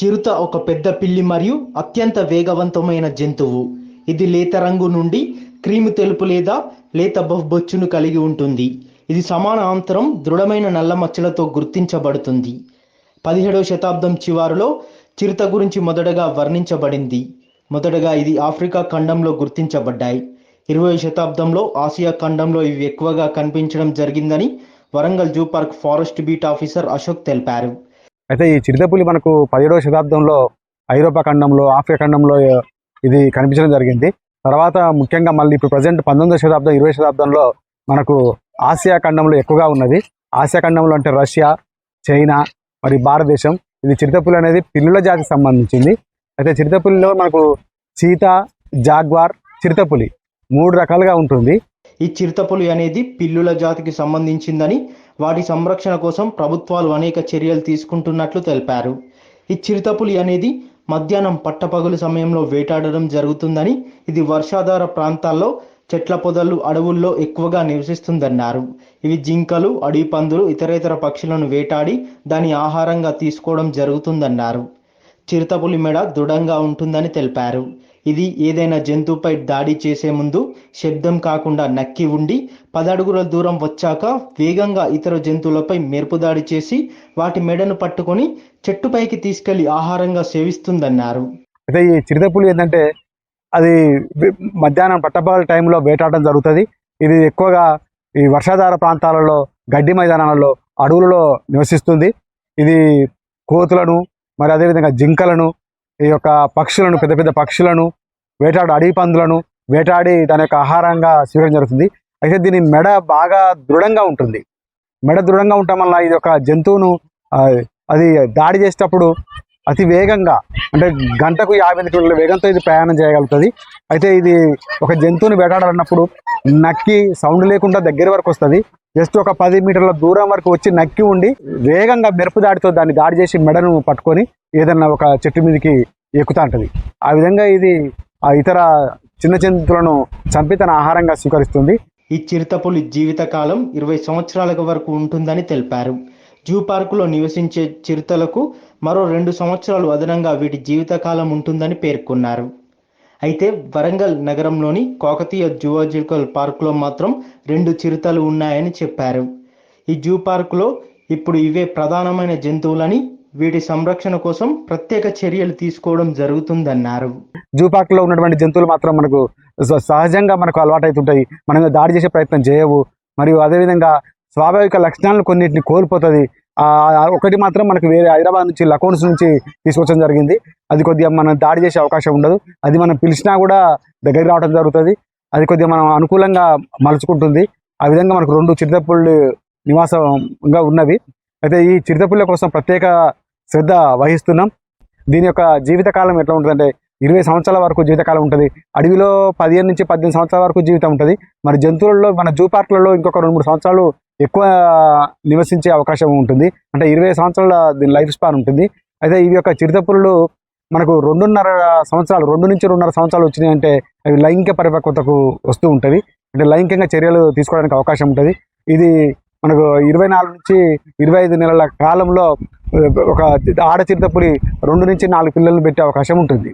చిరుత ఒక పెద్ద పిల్లి మరియు అత్యంత వేగవంతమైన జంతువు. ఇది లేత రంగు నుండి క్రీము తెలుపు లేదా లేత బొచ్చును కలిగి ఉంటుంది. ఇది సమానాంతరం దృఢమైన నల్ల మచ్చలతో గుర్తించబడుతుంది. పదిహేడవ శతాబ్దం చివరిలో చిరుత గురించి మొదటగా వర్ణించబడింది. మొదటగా ఇది ఆఫ్రికా ఖండంలో గుర్తించబడ్డాయి. ఇరవై శతాబ్దంలో ఆసియా ఖండంలో ఇవి ఎక్కువగా కనిపించడం జరిగిందని Warangal zoo park forest beat officer Ashok తెలిపారు. అయితే ఈ చిరుతపులి మనకు పదిహేడవ శతాబ్దంలో ఐరోపా ఖండంలో ఆఫ్రికా ఖండంలో ఇది కనిపించడం జరిగింది. తర్వాత ముఖ్యంగా మళ్ళీ ఇప్పుడు ప్రజెంట్ పంతొమ్మిదవ శతాబ్దం ఇరవై శతాబ్దంలో మనకు ఆసియా ఖండంలో ఎక్కువగా ఉన్నది. ఆసియా ఖండంలో అంటే రష్యా చైనా మరి భారతదేశం. ఇది చిరుతపులి అనేది పిల్లుల జాతికి సంబంధించింది. అయితే చిరుతపులిలో మనకు చీత జాగ్వార్ చిరుతపులి మూడు రకాలుగా ఉంటుంది. ఈ చిరుతపులి అనేది పిల్లుల జాతికి సంబంధించిందని వాటి సంరక్షణ కోసం ప్రభుత్వాలు అనేక చర్యలు తీసుకుంటున్నట్లు తెలిపారు. ఈ చిరుతపులి అనేది మధ్యాహ్నం పట్టపగలు సమయంలో వేటాడడం జరుగుతుందని ఇది వర్షాధార ప్రాంతాల్లో చెట్ల పొదలు అడవుల్లో ఎక్కువగా నివసిస్తుందన్నారు. ఇవి జింకలు అడవి పందులు ఇతరేతర పక్షులను వేటాడి దాని ఆహారంగా తీసుకోవడం జరుగుతుందన్నారు. చిరుతపులి మెడ దృఢంగా ఉంటుందని తెలిపారు. ఇది ఏదైనా జంతువుపై దాడి చేసే ముందు శబ్దం కాకుండా నక్కి ఉండి పదడుగుల దూరం వచ్చాక వేగంగా ఇతర జంతువులపై మెరుపు దాడి చేసి వాటి మెడను పట్టుకొని చెట్టుపైకి తీసుకెళ్ళి ఆహారంగా సేవిస్తుందన్నారు. అయితే ఈ చిరుతపులి ఏంటంటే అది మధ్యాహ్నం పట్టపగల టైంలో వేటాడడం జరుగుతుంది. ఇది ఎక్కువగా ఈ వర్షాధార ప్రాంతాలలో గడ్డి మైదానాలలో అడవులలో నివసిస్తుంది. ఇది కోతులను మరి అదేవిధంగా జింకలను ఈ యొక్క పక్షులను పెద్ద పెద్ద పక్షులను వేటాడు అడవి పందులను వేటాడి దాని యొక్క ఆహారంగా స్వీకరించడం జరుగుతుంది. అయితే దీని మెడ బాగా దృఢంగా ఉంటుంది. మెడ దృఢంగా ఉండటం వల్ల ఇది ఒక జంతువును అది దాడి చేసేటప్పుడు అతి వేగంగా అంటే గంటకు యాభై కిలోమీటర్ల వేగంతో ఇది ప్రయాణం చేయగలుగుతుంది. అయితే ఇది ఒక జంతువుని వేటాడాలన్నప్పుడు నక్కి సౌండ్ లేకుండా దగ్గర వరకు వస్తుంది. జస్ట్ ఒక పది మీటర్ల దూరం వరకు వచ్చి నక్కి ఉండి వేగంగా మెరుపు దాడితో దాన్ని దాడి చేసి మెడను పట్టుకొని ఏదన్నా ఒక చెట్టు మీదకి ఎక్కుతా ఉంటుంది. ఆ విధంగా ఇది ఆ ఇతర చిన్న జంతువులను చంపి తన ఆహారంగా స్వీకరిస్తుంది. ఈ చిరుతపులి జీవితకాలం ఇరవై సంవత్సరాల వరకు ఉంటుందని తెలిపారు. జూ పార్కులో నివసించే చిరుతలకు మరో రెండు సంవత్సరాలు అదనంగా వీటి జీవితకాలం ఉంటుందని పేర్కొన్నారు. అయితే వరంగల్ నగరంలోని కాకతీయ జువాజికల్ పార్కులో మాత్రం రెండు చిరుతలు ఉన్నాయని చెప్పారు. ఈ జూ పార్కులో ఇప్పుడు ఇవే ప్రధానమైన జంతువులని వీటి సంరక్షణ కోసం ప్రత్యేక చర్యలు తీసుకోవడం జరుగుతుందన్నారు. జూ పార్క్లో ఉన్నటువంటి జంతువులు మాత్రం మనకు స- సహజంగా మనకు అలవాటైతుంటాయి. మనం దాడి చేసే ప్రయత్నం చేయవు. మరియు అదేవిధంగా స్వాభావిక లక్షణాలను కొన్నిటిని కోల్పోతుంది. ఒకటి మాత్రం మనకు వేరే హైదరాబాద్ నుంచి లకోన్స్ నుంచి తీసుకొచ్చడం జరిగింది. అది కొద్దిగా మనం దాడి చేసే అవకాశం ఉండదు. అది మనం పిలిచినా కూడా దగ్గరికి రావడం జరుగుతుంది. అది కొద్దిగా మనం అనుకూలంగా మలుచుకుంటుంది. ఆ విధంగా మనకు రెండు చిరుతపుళ్ళు నివాసంగా ఉన్నవి. అయితే ఈ చిరుతపుళ్ళ కోసం ప్రత్యేక శ్రద్ధ వహిస్తున్నాం. దీని యొక్క జీవితకాలం ఎట్లా ఉంటుందంటే ఇరవై సంవత్సరాల వరకు జీవితకాలం ఉంటుంది. అడవిలో పదిహేను నుంచి పద్దెనిమిది సంవత్సరాల వరకు జీవితం ఉంటుంది. మరి జంతువులలో మన జూ పార్కులలో ఇంకొక రెండు మూడు సంవత్సరాలు ఎక్కువ నివసించే అవకాశం ఉంటుంది. అంటే ఇరవై సంవత్సరాల దీని లైఫ్ స్పాన్ ఉంటుంది. అయితే ఇవి యొక్క చిరుతపురులు మనకు రెండున్నర సంవత్సరాలు రెండు నుంచి రెండున్నర సంవత్సరాలు వచ్చినాయి అంటే అవి లైంగిక పరిపక్వతకు వస్తూ ఉంటుంది అంటే లైంగికంగా చర్యలు తీసుకోవడానికి అవకాశం ఉంటుంది. ఇది మనకు ఇరవై నాలుగు నుంచి ఇరవై ఐదు నెలల కాలంలో ఒక ఆడ చిరుతపులి రెండు నుంచి నాలుగు పిల్లలను పెట్టే అవకాశం ఉంటుంది.